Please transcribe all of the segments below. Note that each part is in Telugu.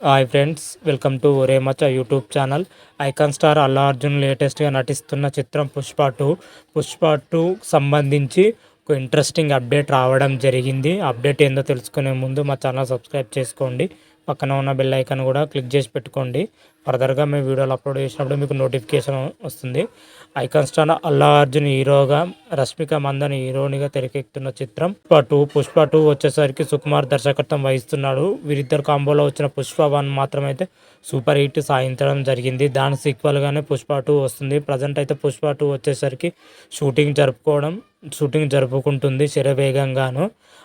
Hi friends welcome to our YouTube channel icon star Allu Arjun లేటెస్ట్గా నటిస్తున్న చిత్రం పుష్ప టూ పుష్ప టూ సంబంధించి ఒక ఇంట్రెస్టింగ్ అప్డేట్ రావడం జరిగింది. అప్డేట్ ఏందో తెలుసుకునే ముందు మా ఛానల్ సబ్స్క్రైబ్ చేసుకోండి. పక్కన ఉన్న బెల్ ఐకాన్ కూడా క్లిక్ చేసి పెట్టుకోండి. ఫర్దర్గా మేము వీడియోలు అప్లోడ్ చేసినప్పుడు మీకు నోటిఫికేషన్ వస్తుంది. ఐకాన్ స్టార్ అల్లా అర్జున్ హీరోగా రష్మిక మందన్ హీరోనిగా తెరకెక్కుతున్న చిత్రం పుష్ప టూ. పుష్ప టూ వచ్చేసరికి సుకుమార్ దర్శకత్వం వహిస్తున్నాడు. వీరిద్దరు కాంబోలో వచ్చిన పుష్ప వన్ మాత్రమైతే సూపర్ హిట్ సాధించడం జరిగింది. దాని సీక్వల్గానే పుష్ప టూ వస్తుంది. ప్రజెంట్ అయితే పుష్ప టూ వచ్చేసరికి షూటింగ్ జరుపుకోవడం షూటింగ్ జరుపుకుంటుంది శరవేగంగాను.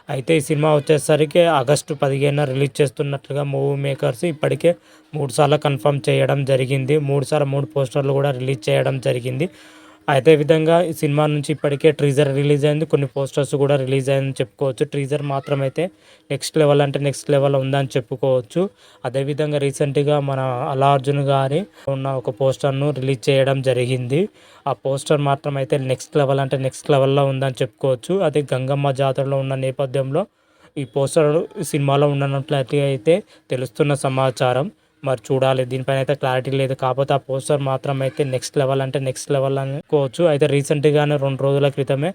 అయితే ఈ సినిమా వచ్చేసరికి ఆగస్టు పదిహేను రిలీజ్ చేస్తున్నట్లుగా మూవీ మేకర్స్ ఇప్పటికే మూడు సార్లు కన్ఫర్మ్ చేయడం జరిగింది. మూడు సార్లు మూడు పోస్టర్లు కూడా రిలీజ్ చేయడం జరిగింది. అదే విధంగా ఈ సినిమా నుంచి ఇప్పటికే ట్రీజర్ రిలీజ్ అయింది. కొన్ని పోస్టర్స్ కూడా రిలీజ్ అయిందని చెప్పుకోవచ్చు. ట్రీజర్ మాత్రమైతే నెక్స్ట్ లెవెల్ అంటే నెక్స్ట్ లెవెల్ ఉందని చెప్పుకోవచ్చు. అదేవిధంగా రీసెంట్గా మన అలా అర్జున్ గారి ఉన్న ఒక పోస్టర్ను రిలీజ్ చేయడం జరిగింది. ఆ పోస్టర్ మాత్రం అయితే నెక్స్ట్ లెవెల్ అంటే నెక్స్ట్ లెవెల్లో ఉందని చెప్పుకోవచ్చు. అదే గంగమ్మ జాతరలో ఉన్న నేపథ్యంలో ఈ పోస్టర్ సినిమాలో ఉన్నట్లయితే అయితే తెలుస్తున్న సమాచారం. మరి చూడాలి. దీనిపైన అయితే క్లారిటీ లేదు. కాకపోతే ఆ పోస్టర్ మాత్రం అయితే నెక్స్ట్ లెవెల్ అంటే నెక్స్ట్ లెవెల్ అనుకోవచ్చు. అయితే రీసెంట్గానే రెండు రోజుల క్రితమే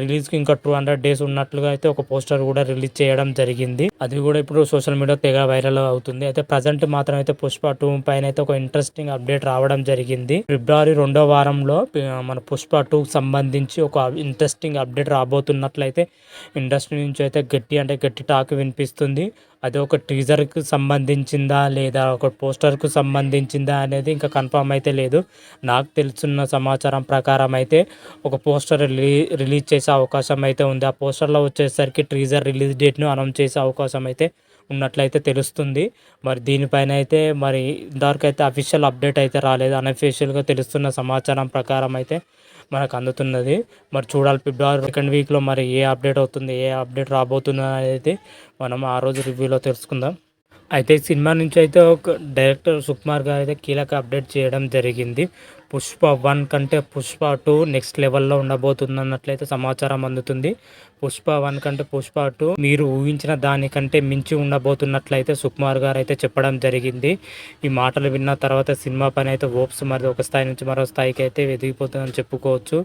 రిలీజ్కి ఇంకా టూ హండ్రెడ్ డేస్ ఉన్నట్లుగా అయితే ఒక పోస్టర్ కూడా రిలీజ్ చేయడం జరిగింది. అది కూడా ఇప్పుడు సోషల్ మీడియా తెగ వైరల్ అవుతుంది. అయితే ప్రజెంట్ మాత్రం అయితే పుష్ప టూ పైన అయితే ఒక ఇంట్రెస్టింగ్ అప్డేట్ రావడం జరిగింది. ఫిబ్రవరి రెండో వారంలో మన పుష్ప టూ సంబంధించి ఒక ఇంట్రెస్టింగ్ అప్డేట్ రాబోతున్నట్లయితే ఇండస్ట్రీ నుంచి అయితే గట్టి అంటే గట్టి టాక్ వినిపిస్తుంది. అది ఒక టీజర్కి సంబంధించిందా లేదా ఒక పోస్టర్కు సంబంధించిందా అనేది ఇంకా కన్ఫామ్ అయితే లేదు. నాకు తెలుసున్న సమాచారం ప్రకారం అయితే ఒక పోస్టర్ రిలీ రిలీజ్ చేసే అవకాశం అయితే ఉంది. ఆ పోస్టర్లో వచ్చేసరికి టీజర్ రిలీజ్ డేట్ను అనౌన్స్ చేసే అవకాశం అయితే ఉన్నట్లయితే తెలుస్తుంది. మరి దీనిపైన అయితే మరి ఇంతవరకు అయితే అఫీషియల్ అప్డేట్ అయితే రాలేదు. అన్అఫీషియల్గా తెలుస్తున్న సమాచారం ప్రకారం అయితే మనకు అందుతున్నది. మరి చూడాలి ఫిబ్రవరి సెకండ్ వీక్లో మరి ఏ అప్డేట్ అవుతుంది ఏ అప్డేట్ రాబోతుంది అనేది మనం ఆ రోజు రివ్యూలో తెలుసుకుందాం. అయితే సినిమా నుంచి అయితే ఒక డైరెక్టర్ సుకుమార్ గారు అయితే కీలక అప్డేట్ చేయడం జరిగింది. పుష్ప వన్ కంటే పుష్ప టూ నెక్స్ట్ లెవెల్లో ఉండబోతుంది అన్నట్లయితే సమాచారం అందుతుంది. పుష్ప వన్ కంటే పుష్ప టూ మీరు ఊహించిన దానికంటే మించి ఉండబోతున్నట్లయితే సుకుమార్ గారు అయితే చెప్పడం జరిగింది. ఈ మాటలు విన్న తర్వాత సినిమా పని అయితే హోప్స్ మరి ఒక స్థాయి నుంచి మరో స్థాయికి అయితే ఎదిగిపోతుందని చెప్పుకోవచ్చు.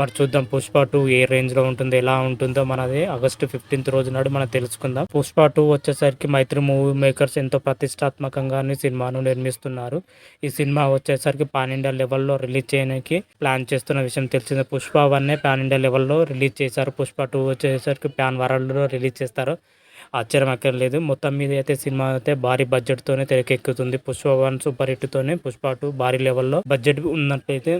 మరి చూద్దాం పుష్ప టూ ఏ రేంజ్లో ఉంటుందో ఎలా ఉంటుందో మనది ఆగస్టు ఫిఫ్టీన్త్ రోజు నాడు మనం తెలుసుకుందాం. పుష్ప టూ వచ్చేసరికి మైత్రి మూవీ మేకర్స్ ఎంతో ప్రతిష్టాత్మకంగా సినిమాను నిర్మిస్తున్నారు. ఈ సినిమా వచ్చేసరికి పాన్ ఇండియా లెవెల్లో లెవెల్లో రిలీజ్ చేయడానికి ప్లాన్ చేస్తున్న విషయం తెలిసిందే. పుష్ప వన్నే ప్యాన్ ఇండియా లెవెల్లో రిలీజ్ చేశారు. పుష్ప టూ వచ్చేసరికి ప్యాన్ వరల్డ్లో రిలీజ్ చేస్తారు. ఆశ్చర్యం అక్కర్లేదు మొత్తం మీద అయితే సినిమా అయితే భారీ బడ్జెట్తోనే తెరకెక్కుతుంది. పుష్ప వన్ సూపర్ హిట్తోనే పుష్ప టూ భారీ లెవెల్లో బడ్జెట్ ఉన్నట్లయితే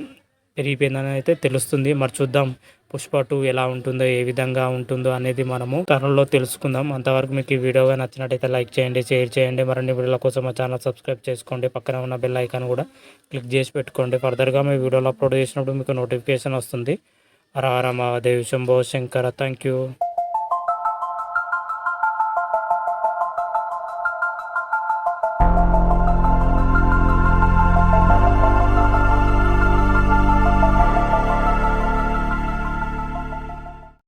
పెరిగిపోయిందని అయితే తెలుస్తుంది. మరి చూద్దాం. పుష్ప టూ ఎలా ఉంటుందో ఏ విధంగా ఉంటుందో అనేది మనము త్వరలో తెలుసుకుందాం. అంతవరకు మీకు ఈ వీడియోగా నచ్చినట్టయితే లైక్ చేయండి షేర్ చేయండి. మరిన్ని వీడియోల కోసం మా ఛానల్ సబ్స్క్రైబ్ చేసుకోండి. పక్కన ఉన్న బెల్ ఐకాన్ కూడా క్లిక్ చేసి పెట్టుకోండి. ఫర్దర్గా మీ వీడియోలు అప్లోడ్ చేసినప్పుడు మీకు నోటిఫికేషన్ వస్తుంది. హర హర మహాదేవ్ శంభో శంకర. Thank you